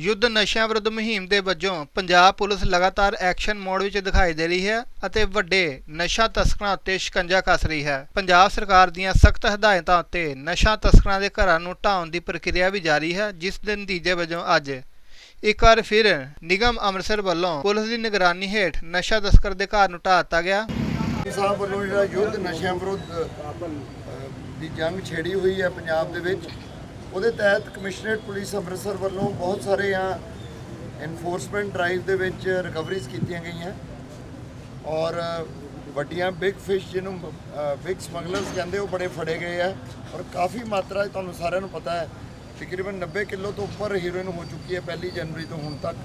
ਯੁੱਧ ਨਸ਼ਿਆਂ ਵਿਰੁੱਧ ਮੁਹਿੰਮ ਦੇ ਵਜੋਂ ਪੰਜਾਬ ਪੁਲਿਸ ਲਗਾਤਾਰ ਐਕਸ਼ਨ ਮੋਡ ਵਿੱਚ ਦਿਖਾਈ ਦੇ ਰਹੀ ਹੈ ਅਤੇ ਵੱਡੇ ਨਸ਼ਾ ਤਸਕਰਾਂ ਉੱਤੇ ਸ਼ਿਕੰਜਾ ਕੱਸ ਰਹੀ ਹੈ। ਪੰਜਾਬ ਸਰਕਾਰ ਦੀਆਂ ਸਖਤ ਹਦਾਇਤਾਂ ਉੱਤੇ ਨਸ਼ਾ ਤਸਕਰਾਂ ਦੇ ਘਰਾਂ ਨੂੰ ਢਾਉਣ ਦੀ ਪ੍ਰਕਿਰਿਆ ਵੀ ਜਾਰੀ ਹੈ, ਜਿਸ ਦੇ ਨਤੀਜੇ ਵਜੋਂ ਅੱਜ ਇੱਕ ਵਾਰ ਫਿਰ ਨਿਗਮ ਅੰਮ੍ਰਿਤਸਰ ਵੱਲੋਂ ਪੁਲਿਸ ਦੀ ਨਿਗਰਾਨੀ ਹੇਠ ਨਸ਼ਾ ਤਸਕਰ ਦੇ ਘਰ ਨੂੰ ਢਾਹ ਦਿੱਤਾ ਗਿਆ। ਸਾਹਿਬ ਵੱਲੋਂ ਜਿਹੜਾ ਯੁੱਧ ਨਸ਼ਿਆਂ ਵਿਰੁੱਧ ਦੀ ਜੰਗ ਛੇੜੀ ਹੋਈ ਹੈ ਪੰਜਾਬ ਦੇ ਵਿੱਚ। ਉਹਦੇ ਤਹਿਤ ਕਮਿਸ਼ਨਰੇਟ ਪੁਲਿਸ ਅੰਮ੍ਰਿਤਸਰ ਵੱਲੋਂ ਬਹੁਤ ਸਾਰੇ ਆ ਐਨਫੋਰਸਮੈਂਟ ਡਰਾਈਵ ਦੇ ਵਿੱਚ ਰਿਕਵਰੀਜ਼ ਕੀਤੀਆਂ ਗਈਆਂ। ਔਰ ਵੱਡੀਆਂ ਬਿਗ ਫਿਸ਼ ਜਿਹਨੂੰ ਬਿਗ ਸਮਗਲਰਸ ਕਹਿੰਦੇ ਉਹ ਬੜੇ ਫੜੇ ਗਏ ਆ। ਔਰ ਕਾਫੀ ਮਾਤਰਾ ਤੁਹਾਨੂੰ ਸਾਰਿਆਂ ਨੂੰ ਪਤਾ ਹੈ, ਤਕਰੀਬਨ 90 ਕਿਲੋ ਤੋਂ ਉੱਪਰ ਹੀਰੋਇਨ ਹੋ ਚੁੱਕੀ ਹੈ ਪਹਿਲੀ ਜਨਵਰੀ ਤੋਂ ਹੁਣ ਤੱਕ।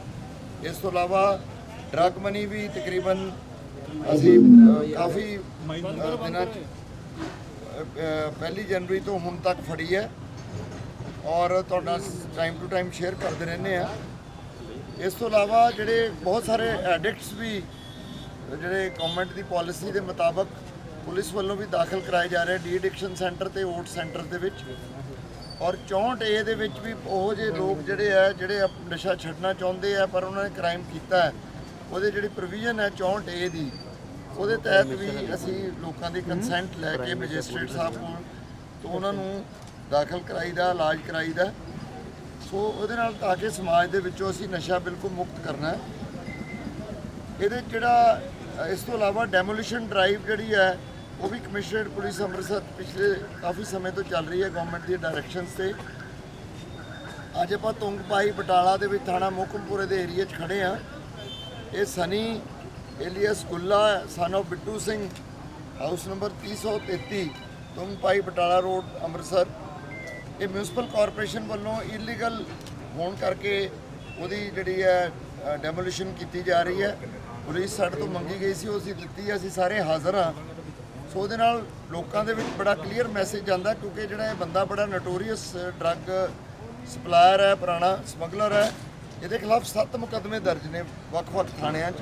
ਇਸ ਤੋਂ ਇਲਾਵਾ ਡਰਗ ਮਨੀ ਵੀ ਤਕਰੀਬਨ ਅਸੀਂ ਕਾਫੀ ਦਿਨਾਂ 'ਚ ਪਹਿਲੀ ਜਨਵਰੀ ਤੋਂ ਹੁਣ ਤੱਕ ਫੜੀ ਹੈ। ਔਰ ਤੁਹਾਡਾ ਟਾਈਮ ਟੂ ਟਾਈਮ ਸ਼ੇਅਰ ਕਰਦੇ ਰਹਿੰਦੇ ਆ। ਇਸ ਤੋਂ ਇਲਾਵਾ ਜਿਹੜੇ ਬਹੁਤ ਸਾਰੇ ਐਡਿਕਟਸ ਵੀ, ਜਿਹੜੇ ਗਵਰਨਮੈਂਟ ਦੀ ਪਾਲਿਸੀ ਦੇ ਮੁਤਾਬਕ ਪੁਲਿਸ ਵੱਲੋਂ ਵੀ ਦਾਖਲ ਕਰਾਏ ਜਾ ਰਹੇ ਡੀ ਐਡਿਕਸ਼ਨ ਸੈਂਟਰ ਤੇ ਓਟ ਸੈਂਟਰ ਦੇ ਵਿੱਚ। ਔਰ 64 ਏ ਦੇ ਵਿੱਚ ਵੀ ਉਹ ਜਿਹੇ ਲੋਕ ਜਿਹੜੇ ਆ, ਜਿਹੜੇ ਨਸ਼ਾ ਛੱਡਣਾ ਚਾਹੁੰਦੇ ਆ, ਪਰ ਉਹਨਾਂ ਨੇ ਕ੍ਰਾਈਮ ਕੀਤਾ ਹੈ, ਉਹਦੇ ਜਿਹੜੀ ਪ੍ਰੋਵੀਜ਼ਨ ਹੈ 64 ਏ ਦੀ, ਉਹਦੇ ਤਹਿਤ ਵੀ ਅਸੀਂ ਲੋਕਾਂ ਦੀ ਕੰਸੈਂਟ ਲੈ ਕੇ ਮੈਜਿਸਟ੍ਰੇਟ ਸਾਹਿਬ ਕੋਲ, ਤੋਂ ਉਹਨਾਂ ਨੂੰ ਦਾਖਲ ਕਰਾਈਦਾ, ਇਲਾਜ ਕਰਾਈਦਾ ਸੋ ਉਹਦੇ ਨਾਲ ਤਾਂ ਕਿ ਸਮਾਜ ਦੇ ਵਿੱਚੋਂ ਅਸੀਂ ਨਸ਼ਾ ਬਿਲਕੁਲ ਮੁਕਤ ਕਰਨਾ ਹੈ। ਇਹਦੇ ਜਿਹੜਾ, ਇਸ ਤੋਂ ਇਲਾਵਾ ਡੈਮੋਲੀਸ਼ਨ ਡਰਾਈਵ ਜਿਹੜੀ ਹੈ, ਉਹ ਵੀ ਕਮਿਸ਼ਨਰੇਟ ਪੁਲਿਸ ਅੰਮ੍ਰਿਤਸਰ ਪਿਛਲੇ ਕਾਫੀ ਸਮੇਂ ਤੋਂ ਚੱਲ ਰਹੀ ਹੈ ਗਵਰਨਮੈਂਟ ਦੀ ਡਾਇਰੈਕਸ਼ਨਸ ਤੇ। ਅੱਜ ਆਪਾਂ ਤੁੰਗਪਾਈ ਬਟਾਲਾ ਦੇ ਵਿੱਚ ਥਾਣਾ ਮੋਕਮਪੁਰੇ ਦੇ ਏਰੀਆ 'ਚ ਖੜੇ ਆ ਇਹ Sunny alias Gulla son of Bittu Singh house number 333 Tungpai Batala road Amritsar. ਇਹ ਮਿਊਨਿਸਪਲ ਕਾਰਪੋਰੇਸ਼ਨ ਵੱਲੋਂ ਇਲੀਗਲ ਹੋਣ ਕਰਕੇ ਉਹਦੀ ਜਿਹੜੀ ਹੈ ਡੈਮੋਲੀਸ਼ਨ ਕੀਤੀ ਜਾ ਰਹੀ ਹੈ। ਪੁਲਿਸ ਸਾਡੇ ਤੋਂ ਮੰਗੀ ਗਈ ਸੀ ਉਹ ਅਸੀਂ ਦਿੱਤੀ ਹੈ, ਅਸੀਂ ਸਾਰੇ ਹਾਜ਼ਰ ਹਾਂ। ਸੋ ਉਹਦੇ ਨਾਲ ਲੋਕਾਂ ਦੇ ਵਿੱਚ ਬੜਾ ਕਲੀਅਰ ਮੈਸੇਜ ਜਾਂਦਾ ਕਿਉਂਕਿ ਜਿਹੜਾ ਇਹ ਬੰਦਾ ਬੜਾ ਨਟੋਰੀਅਸ ਡਰੱਗ ਸਪਲਾਇਰ ਹੈ ਪੁਰਾਣਾ ਸਮਗਲਰ ਹੈ। ਇਹਦੇ ਖਿਲਾਫ 7 ਮੁਕੱਦਮੇ ਦਰਜ ਨੇ ਵੱਖ-ਵੱਖ ਥਾਣਿਆਂ 'ਚ।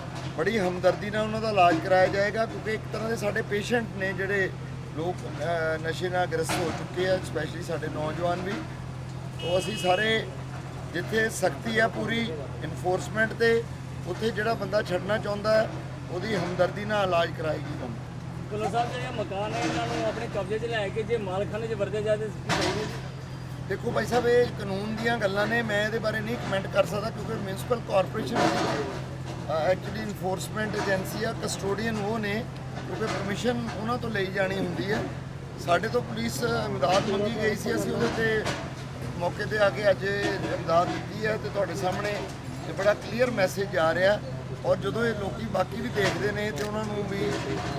ਬੜੀ ਹਮਦਰਦੀ ਨਾਲ ਉਹਨਾਂ ਦਾ ਇਲਾਜ ਕਰਾਇਆ ਜਾਏਗਾ ਕਿਉਂਕਿ ਇੱਕ ਤਰ੍ਹਾਂ ਦੇ ਸਾਡੇ ਪੇਸ਼ੈਂਟ ਨੇ ਜਿਹੜੇ ਲੋਕ ਨਸ਼ੇ ਨਾਲ ਗ੍ਰਸਤ ਹੋ ਚੁੱਕੇ ਆ ਸਪੈਸ਼ਲੀ ਸਾਡੇ ਨੌਜਵਾਨ ਵੀ। ਤੋਂ ਅਸੀਂ ਸਾਰੇ ਜਿੱਥੇ ਸਖਤੀ ਆ ਪੂਰੀ ਇਨਫੋਰਸਮੈਂਟ ਤੇ ਉੱਥੇ ਜਿਹੜਾ ਬੰਦਾ ਛੱਡਣਾ ਚਾਹੁੰਦਾ ਹੈ, ਉਹਦੀ ਹਮਦਰਦੀ ਨਾਲ ਇਲਾਜ ਕਰਾਏਗੀ। ਗਵਰਨਮੈਂਟ ਕੁੱਲਾ ਸਾਹਿਬ ਜਿਹੜੇ ਮਕਾਨ ਹੈ ਇਹਨਾਂ ਨੂੰ ਆਪਣੇ ਕਬਜ਼ੇ 'ਚ ਲੈ ਕੇ ਜੇ ਮਾਲਖਾਨੇ 'ਚ ਵਰਤੇ ਚਾਹੀਦਾ? ਦੇਖੋ ਭਾਈ ਸਾਹਿਬ ਇਹ ਕਾਨੂੰਨ ਦੀਆਂ ਗੱਲਾਂ ਨੇ ਮੈਂ ਇਹਦੇ ਬਾਰੇ ਨਹੀਂ ਕਮੈਂਟ ਕਰ ਸਕਦਾ ਕਿਉਂਕਿ municipal corporation actually enforcement agency ਆ ਕਸਟੋਡੀਅਨ ਉਹ ਨੇ, ਕਿਉਂਕਿ ਪਰਮਿਸ਼ਨ ਉਹਨਾਂ ਤੋਂ ਲਈ ਜਾਣੀ ਹੁੰਦੀ ਹੈ ਸਾਡੇ ਤੋਂ ਪੁਲਿਸ ਇਮਦਾਦ ਮੰਗੀ ਗਈ ਸੀ, ਅਸੀਂ ਉਹਦੇ ਤੇ ਮੌਕੇ ਤੇ ਆ ਕੇ ਅੱਜ ਇਹ ਇਮਦਾਦ ਦਿੱਤੀ ਹੈ ਤੇ ਤੁਹਾਡੇ ਸਾਹਮਣੇ ਇਹ ਬੜਾ ਕਲੀਅਰ ਮੈਸੇਜ ਆ ਰਿਹਾ। ਔਰ ਜਦੋਂ ਇਹ ਲੋਕੀ ਬਾਕੀ ਵੀ ਦੇਖਦੇ ਨੇ ਤੇ ਉਹਨਾਂ ਨੂੰ ਵੀ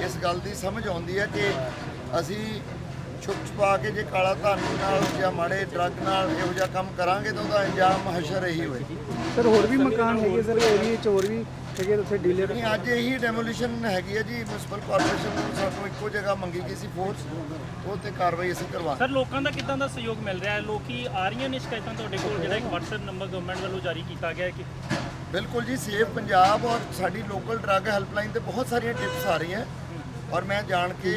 ਇਸ ਗੱਲ ਦੀ ਸਮਝ ਆਉਂਦੀ ਹੈ ਕਿ ਅਸੀਂ ਛੁਪ ਛੁਪਾ ਕੇ ਜੇ ਕਾਲਾ ਧਨ ਨਾਲ ਜਾਂ ਮਾੜੇ ਡਰੱਗ ਨਾਲ ਇਹੋ ਜਿਹਾ ਕੰਮ ਕਰਾਂਗੇ ਤਾਂ ਉਹਦਾ ਅੰਜਾਮ ਹਸ਼ਰ ਇਹੀ ਹੋਏ। ਸਰ, ਹੋਰ ਵੀ ਮਕਾਨ ਹੈਗੇ ਸਰ ਏਰੀਏ ਚ ਹੋਰ ਵੀ ਹੈਗੇ ਉੱਥੇ ਡੀਲਰ ਨਹੀਂ ਅੱਜ ਇਹੀ ਡੈਮੋਲੀਸ਼ਨ ਹੈਗੀ ਹੈ ਜੀ ਮਿਊਨਿਸਪਲ ਕਾਰਪੋਰੇਸ਼ਨ ਨੂੰ ਸਾਨੂੰ ਇੱਕੋ ਜਗ੍ਹਾ ਮੰਗੀ ਗਈ ਸੀ ਫੋਰਸ ਉਹ ਤੇ ਕਾਰਵਾਈ ਅਸੀਂ ਕਰਵਾ ਸਰ ਲੋਕਾਂ ਦਾ ਕਿੱਦਾਂ ਦਾ ਸਹਿਯੋਗ ਮਿਲ ਰਿਹਾ ਹੈ? ਲੋਕੀ ਆ ਰਹੀਆਂ ਨੇ ਸ਼ਿਕਾਇਤਾਂ ਤੁਹਾਡੇ ਕੋਲ ਜਿਹੜਾ ਇੱਕ WhatsApp ਨੰਬਰ ਗਵਰਨਮੈਂਟ ਵੱਲੋਂ ਜਾਰੀ ਕੀਤਾ ਗਿਆ ਹੈ ਕਿ? ਬਿਲਕੁਲ ਜੀ ਸੇਫ ਪੰਜਾਬ ਔਰ ਸਾਡੀ ਲੋਕਲ ਡਰੱਗ ਹੈਲਪਲਾਈਨ ਤੇ ਬਹੁਤ ਸਾਰੀਆਂ ਟਿਪਸ ਆ ਰਹੀਆਂ। ਔਰ ਮੈਂ ਜਾਣ ਕੇ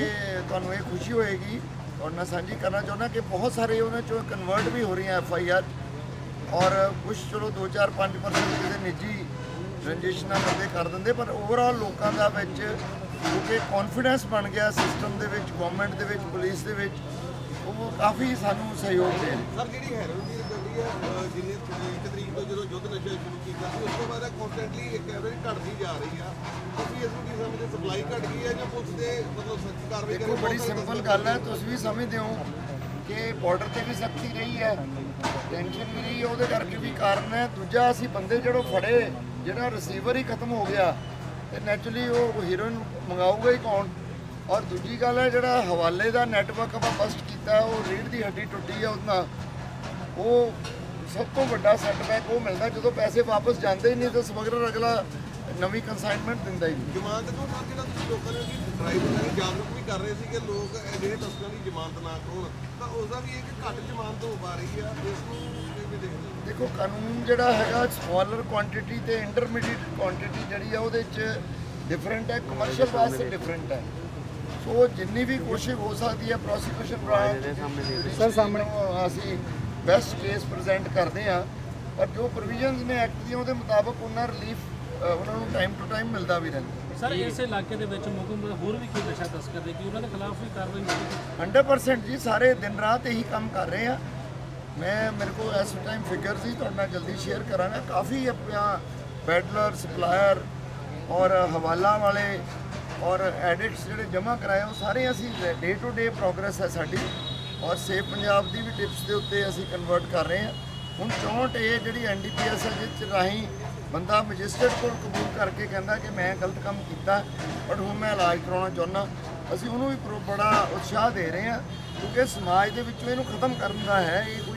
ਤੁਹਾਨੂੰ ਇਹ ਖੁਸ਼ੀ ਹੋਏਗੀ ਔਰ ਮੈਂ ਸਾਂਝੀ ਕਰਨਾ ਚਾਹੁੰਦਾ ਕਿ ਬਹੁਤ ਸਾਰੇ ਉਹਨਾਂ ਚੋਂ ਕਨਵਰਟ ਵੀ ਹੋ ਰਹੀਆਂ ਐਫ ਆਈ ਆਰ। ਔਰ ਕੁਝ ਚਲੋ 2-4-5% ਜਿਹਦੇ ਨਿੱਜੀ ਰੰਜਿਸ਼ ਬੰਦੇ ਕਰ ਦਿੰਦੇ ਪਰ ਓਵਰਆਲ ਲੋਕਾਂ ਦਾ ਵਿੱਚ ਕਿਉਂਕਿ ਕੌਨਫੀਡੈਂਸ ਬਣ ਗਿਆ ਸਿਸਟਮ ਦੇ ਵਿੱਚ ਗਵਰਨਮੈਂਟ ਦੇ ਵਿੱਚ ਪੁਲਿਸ ਦੇ ਵਿੱਚ ਉਹ ਕਾਫੀ ਸਾਨੂੰ ਸਹਿਯੋਗ ਦੇ ਰਹੇ ਸਰ ਜਿਹੜੀ ਹੈਰੋਇਨ ਦੀ ਕਿ ਅਹ, ਜਿੰਨੇ ਇੱਕ ਤਰੀਕ ਤੋਂ ਜਦੋਂ ਯੁੱਧ ਨਸ਼ਾ ਸ਼ੁਰੂ ਕੀਤਾ ਸੀ ਉਸ ਤੋਂ ਬਾਅਦ ਕਨਸਟੈਂਟਲੀ ਇੱਕ ਐਵਰੇਜ ਘਟਦੀ ਜਾ ਰਹੀ ਆ। ਤੁਸੀਂ ਇਸ ਨੂੰ ਕੀ ਸਮਝਦੇ ਸਪਲਾਈ ਘਟ ਗਈ ਹੈ ਜਾਂ ਪੁਲਿਸ ਦੇ ਮਤਲਬ ਸਖਤ ਕਾਰਵਾਈ ਦੇਖੋ ਬੜੀ ਸਿੰਪਲ ਗੱਲ ਹੈ ਤੁਸੀਂ ਵੀ ਸਮਝਦੇ ਹੋ ਕਿ ਬਾਰਡਰ ਤੇ ਵੀ ਸਖਤੀ ਰਹੀ ਹੈ ਟੈਨਸ਼ਨ ਵੀ ਰਹੀ ਹੈ ਉਹਦੇ ਕਰਕੇ ਵੀ ਕਾਰਨ ਹੈ। ਦੂਜਾ ਅਸੀਂ ਬੰਦੇ ਜਿਹੜੋ ਫੜੇ ਜਿਹੜਾ ਰਿਸੀਵਰ ਹੀ ਖਤਮ ਹੋ ਗਿਆ, ਤੇ ਨੈਚੁਰਲੀ ਉਹ ਹੀਰੋਇਨ ਮੰਗਾਊਗਾ ਹੀ ਕੌਣ? ਔਰ ਦੂਜੀ ਗੱਲ ਹੈ, ਜਿਹੜਾ ਹਵਾਲੇ ਦਾ ਨੈਟਵਰਕ ਆਪਾਂ ਬਸਟ ਕੀਤਾ, ਉਹ ਰੀੜ ਦੀ ਹੱਡੀ ਟੁੱਟੀ ਹੈ ਉਹਦੇ ਨਾਲ, ਉਹ ਸਭ ਤੋਂ ਵੱਡਾ ਸੈਟਬੈਕ ਉਹ ਮਿਲਦਾ ਜਦੋਂ ਪੈਸੇ ਵਾਪਸ ਜਾਂਦੇ ਹੀ ਨਹੀਂ, ਤਾਂ ਸਮਗਲਰ ਅਗਲਾ ਨਵੀਂ ਕੰਸਾਈਨਮੈਂਟ ਦਿੰਦਾ ਹੀ ਨਹੀਂ। ਜ਼ਮਾਨਤ ਤੋਂ ਬਾਅਦ ਜਿਹੜਾ ਤੁਸੀਂ ਲੋਕਾਂ ਨੂੰ ਡਰਾਈਵਰਾਂ ਨੂੰ ਜਾਗਰੂਕ ਵੀ ਕਰ ਰਹੇ ਸੀ ਕਿ ਲੋਕ ਇਹ ਜਿਹੜੇ ਤਸਕਰਾਂ ਦੀ ਜ਼ਮਾਨਤ ਨਾ ਕਰਾਉਣ ਤਾਂ ਉਸ ਦਾ ਵੀ ਇੱਕ ਘੱਟ ਜ਼ਮਾਨਤ ਹੋ ਪਾ ਰਹੀ ਆ ਇਸ ਨੂੰ ਦੇਖੋ ਕਾਨੂੰਨ ਜਿਹੜਾ ਹੈਗਾ ਸਮਾਲਰ ਕੁਆਂਟੀਟੀ ਤੇ ਇੰਟਰਮੀਡੀਏਟ ਕੁਆਂਟੀਟੀ ਜਿਹੜੀ ਆ ਉਹਦੇ ਚ ਡਿਫਰੈਂਟ ਹੈ ਕਮਰਸ਼ੀਅਲ ਵਾਸਤੇ ਡਿਫਰੈਂਟ ਹੈ। ਸੋ ਜਿੰਨੀ ਵੀ ਕੋਸ਼ਿਸ਼ ਹੋ ਸਕਦੀ ਹੈ ਪ੍ਰੋਸੀਕਿਊਸ਼ਨ ਬ੍ਰਾਂਚ ਸਰ, ਸਾਹਮਣੇ। ਅਸੀਂ ਬੈਸਟ ਕੇਸ ਪ੍ਰੈਜ਼ੈਂਟ ਕਰਦੇ ਆ ਪਰ ਜੋ ਪ੍ਰੋਵੀਜ਼ਨਸ ਨੇ ਐਕਟ ਦੀਆਂ ਉਹਦੇ ਮੁਤਾਬਕ ਉਹਨਾਂ ਰਿਲੀਫ ਉਹਨਾਂ ਨੂੰ ਟਾਈਮ ਟੂ ਟਾਈਮ ਮਿਲਦਾ ਵੀ ਰਹਿੰਦਾ। ਸਰ ਇਸ ਇਲਾਕੇ ਦੇ ਵਿੱਚ ਮੁਕਮ ਹੋਰ ਵੀ ਕੋਈ ਨਸ਼ਾ ਤਸਕਰ ਦੇ ਕੀ ਉਹਨਾਂ ਦੇ ਖਿਲਾਫ ਵੀ ਕਾਰਵਾਈ ਹੋਵੇਗੀ 100% ਜੀ ਸਾਰੇ ਦਿਨ ਰਾਤ ਇਹੀ ਕੰਮ ਕਰ ਰਹੇ ਆ। ਮੈਂ, ਮੇਰੇ ਕੋਲ ਇਸ ਟਾਈਮ ਫਿਗਰ ਸੀ, ਤੁਹਾਡੇ ਨਾਲ ਜਲਦੀ ਸ਼ੇਅਰ ਕਰਾਂਗਾ। ਕਾਫੀ ਆਪਣਾ ਬੈਡਲਰ ਸਪਲਾਇਰ ਔਰ ਹਵਾਲਾ ਵਾਲੇ ਔਰ ਐਡਿਟਸ ਜਿਹੜੇ ਜਮ੍ਹਾਂ ਕਰਾਏ, ਉਹ ਸਾਰੇ ਅਸੀਂ ਡੇ ਟੂ ਡੇ ਪ੍ਰੋਗਰੈਸ ਹੈ ਸਾਡੀ। ਔਰ ਸੇਫ ਪੰਜਾਬ ਦੀ ਵੀ ਟਿਪਸ ਦੇ ਉੱਤੇ ਅਸੀਂ ਕਨਵਰਟ ਕਰ ਰਹੇ ਹਾਂ। ਹੁਣ 64 ਇਹ ਜਿਹੜੀ ਐਨਡੀਪੀਐਸ ਹੈ, ਜਿਸ 'ਚ ਰਾਹੀਂ ਬੰਦਾ ਮੈਜਿਸਟਰੇਟ ਕੋਲ ਕਬੂਲ ਕਰਕੇ ਕਹਿੰਦਾ ਕਿ ਮੈਂ ਗਲਤ ਕੰਮ ਕੀਤਾ ਬਟ ਹੁਣ ਮੈਂ ਇਲਾਜ ਕਰਾਉਣਾ ਚਾਹੁੰਦਾ। ਅਸੀਂ ਉਹਨੂੰ ਵੀ ਪ੍ਰੋ- ਬੜਾ ਉਤਸ਼ਾਹ ਦੇ ਰਹੇ ਹਾਂ, ਕਿਉਂਕਿ ਸਮਾਜ ਦੇ ਵਿੱਚੋਂ ਇਹਨੂੰ ਖਤਮ ਕਰਨ ਦਾ ਹੈ, ਇਹ ਕੋਈ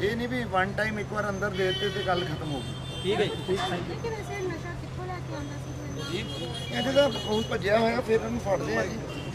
ਇਹ ਨਹੀਂ ਵੀ ਵਨ ਟਾਈਮ ਇੱਕ ਵਾਰ ਅੰਦਰ ਦੇ ਦਿੱਤੇ ਤੇ ਗੱਲ ਖਤਮ ਹੋ ਗਈ। ਠੀਕ ਹੈ ਜੀ। ਕਿ ਵੈਸੇ ਨਸ਼ਾ ਕਿੱਥੋਂ ਲੈ ਕੇ ਆਉਂਦਾ ਸੀ? ਕੋਈ ਇਹਦੇ ਦਾ ਹੁਣ ਭੱਜਿਆ ਹੋਇਆ ਫਿਰ ਇਹਨੂੰ ਫੜਦੇ ਆ ਜੀ।